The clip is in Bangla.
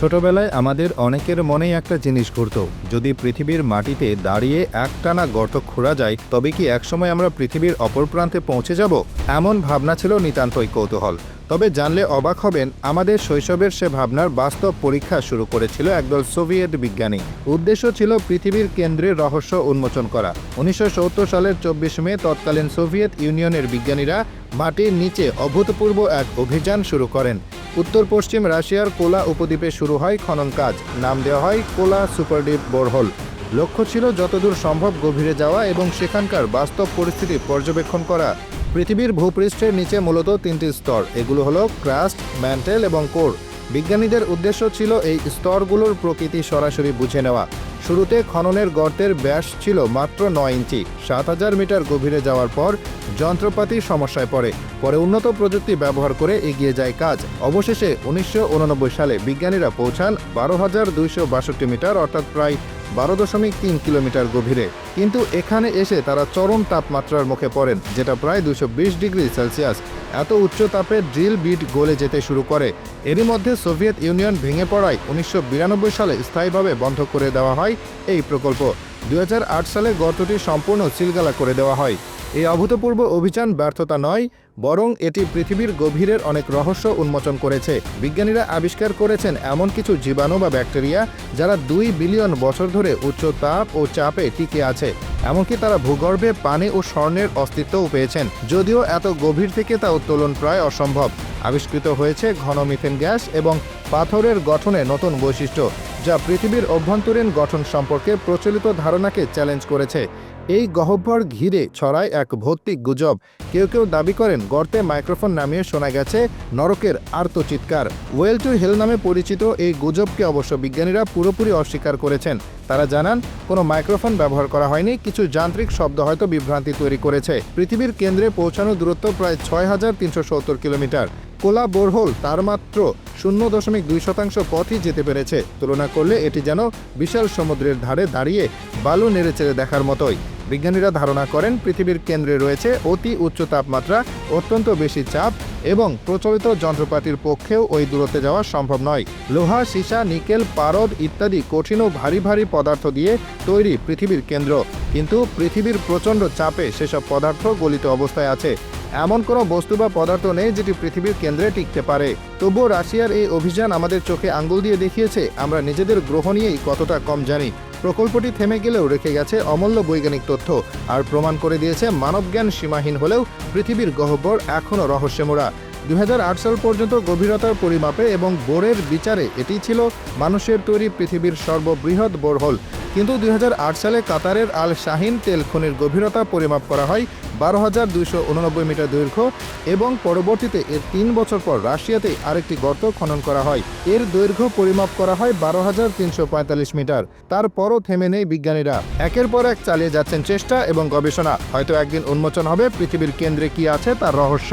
ছোটবেলায় আমাদের অনেকের মনেই একটা জিনিস ঘুরত, যদি পৃথিবীর মাটিতে দাঁড়িয়ে একটানা গর্ত খোঁড়া যায়, তবে কি একসময় আমরা পৃথিবীর অপর প্রান্তে পৌঁছে যাব? এমন ভাবনা ছিল নিতান্তই কৌতূহল। তবে জানলে অবাক হবেন, আমাদের শৈশবের সে ভাবনার বাস্তব পরীক্ষা শুরু করেছিল একদল সোভিয়েত বিজ্ঞানী। উদ্দেশ্য ছিল পৃথিবীর কেন্দ্রের রহস্য উন্মোচন করা। উনিশশো সত্তর সালের চব্বিশ মে তৎকালীন সোভিয়েত ইউনিয়নের বিজ্ঞানীরা মাটির নিচে অভূতপূর্ব এক অভিযান শুরু করেন। উত্তর পশ্চিম রাশিয়ার কোলা উপদ্বীপে শুরু হয় খনন কাজ। নাম দেওয়া হয় কোলা সুপারডিপ বোরহোল। লক্ষ্য ছিল যতদূর সম্ভব গভীরে যাওয়া এবং সেখানকার বাস্তব পরিস্থিতি পর্যবেক্ষণ করা। পৃথিবীর ভূপৃষ্ঠের নিচে মূলত তিনটি স্তর। এগুলো হলো ক্রাস্ট, ম্যান্টেল এবং কোর। বিজ্ঞানীদের উদ্দেশ্য ছিল এই স্তরগুলোর প্রকৃতি সরাসরি বুঝে নেওয়া। শুরুতে খননের গর্তের ব্যাস ছিল মাত্র নয় ইঞ্চি। সাত হাজার মিটার গভীরে যাওয়ার পর যন্ত্রপাতি সমস্যায় পড়ে। পরে উন্নত প্রযুক্তি ব্যবহার করে এগিয়ে যায় কাজ। অবশেষে উনিশশো উননব্বই সালে বিজ্ঞানীরা পৌঁছান বারো হাজার দুইশো বাষট্টি মিটার, অর্থাৎ প্রায় বারো দশমিক তিন কিলোমিটার গভীরে। কিন্তু এখানে এসে তারা চরম তাপমাত্রার মুখে পড়েন, যেটা প্রায় দুশো ডিগ্রি সেলসিয়াস। এত উচ্চ তাপে ড্রিল বিট গলে যেতে শুরু করে। এরই মধ্যে সোভিয়েত ইউনিয়ন ভেঙে পড়ায় উনিশশো বিরানব্বই সালে স্থায়ীভাবে বন্ধ করে দেওয়া হয় এই প্রকল্প। দুই হাজার আট সালে গর্তটি সম্পূর্ণ সিলগালা করে দেওয়া হয়। এই অভূতপূর্ব অভিযান ব্যর্থতা নয়, বরং এটি পৃথিবীর গভীরের অনেক রহস্য উন্মোচন করেছে। বিজ্ঞানীরা আবিষ্কার করেছেন এমন কিছু জীবাণু বা ব্যাকটেরিয়া যারা দুই বিলিয়ন বছর ধরে উচ্চ তাপ ও চাপে টিকে আছে, এমনকি তারা ভূগর্ভে পানি ও স্বর্ণের অস্তিত্বও পেয়েছেন, যদিও এত গভীর থেকে তা উত্তোলন প্রায় অসম্ভব। আবিষ্কৃত হয়েছে ঘন মিথেন গ্যাস এবং পাথরের গঠনে নতুন বৈশিষ্ট্য, যা পৃথিবীর অভ্যন্তরীণ গঠন সম্পর্কে প্রচলিত ধারণাকে চ্যালেঞ্জ করেছে। এই গহ্বর ঘিরে ছড়ায় এক ভৌতিক গুজব। কেউ কেউ দাবি করেন, গর্তে মাইক্রোফোন নামিয়ে শোনা গেছে নরকের আর্তচিৎকার ওয়েল টু হেল নামে পরিচিত এই গুজবকে অবশ্য বিজ্ঞানীরা পুরোপুরি অস্বীকার করেছেন। তারা জানান, কোনো মাইক্রোফোন ব্যবহার করা হয়নি, কিছু যান্ত্রিক শব্দ হয়তো বিভ্রান্তি তৈরি করেছে। পৃথিবীর কেন্দ্রে পৌঁছানোর দূরত্ব প্রায় ছয় হাজার তিনশো সত্তর কিলোমিটার। কোলা বোরহোল তার মাত্র শূন্য দশমিক দুই শতাংশ পথই যেতে পেরেছে। তুলনা করলে এটি যেন বিশাল সমুদ্রের ধারে দাঁড়িয়ে বালু নেড়েচেড়ে দেখার মতোই। বিজ্ঞানীরা ধারণা করেন, পৃথিবীর কেন্দ্রে রয়েছে অতি উচ্চ তাপমাত্রা, অত্যন্ত বেশি চাপ এবং প্রচলিত যন্ত্রপাতির পক্ষেও ওই দূরত্বে যাওয়া সম্ভব নয়। লোহা, সীসা, নিকেল, পারদ ইত্যাদি কঠিন ও ভারী ভারী পদার্থ দিয়ে তৈরি পৃথিবীর কেন্দ্র। কিন্তু পৃথিবীর প্রচণ্ড চাপে সেসব পদার্থ গলিত অবস্থায় আছে। এমন কোনো বস্তু বা পদার্থ নেই যেটি পৃথিবীর কেন্দ্রে টিকতে পারে। তবুও রাশিয়ার এই অভিযান আমাদের চোখে আঙ্গুল দিয়ে দেখিয়েছে, আমরা নিজেদের গ্রহ নিয়েই কতটা কম জানি। প্রকল্পটি থেমে গেলেও রেখে গেছে অমূল্য বৈজ্ঞানিক তথ্য, আর প্রমাণ করে দিয়েছে মানবজ্ঞান সীমাহীন হলেও পৃথিবীর গহ্বর এখনও রহস্যমোড়া। দুই সাল পর্যন্ত গভীরতার পরিমাপে এবং বোরের বিচারে এটি ছিল মানুষের তৈরি পৃথিবীর সর্ববৃহৎ বোরহোল। কিন্তু দুই হাজার আট সালে কাতারের আল শাহিন তেল খনির গভীরতা পরিমাপ করা হয় বারো হাজার দুইশো উননব্বই মিটার দৈর্ঘ্য এবং পরবর্তীতে এর তিন বছর পর রাশিয়াতে আরেকটি গর্ত খনন করা হয়। এর দৈর্ঘ্য পরিমাপ করা হয় বারো হাজার তিনশো পঁয়তাল্লিশ মিটার। তারপরও থেমে নেই বিজ্ঞানীরা। একের পর এক চালিয়ে যাচ্ছেন চেষ্টা এবং গবেষণা। হয়তো একদিন উন্মোচন হবে, পৃথিবীর কেন্দ্রে কি আছে তার রহস্য।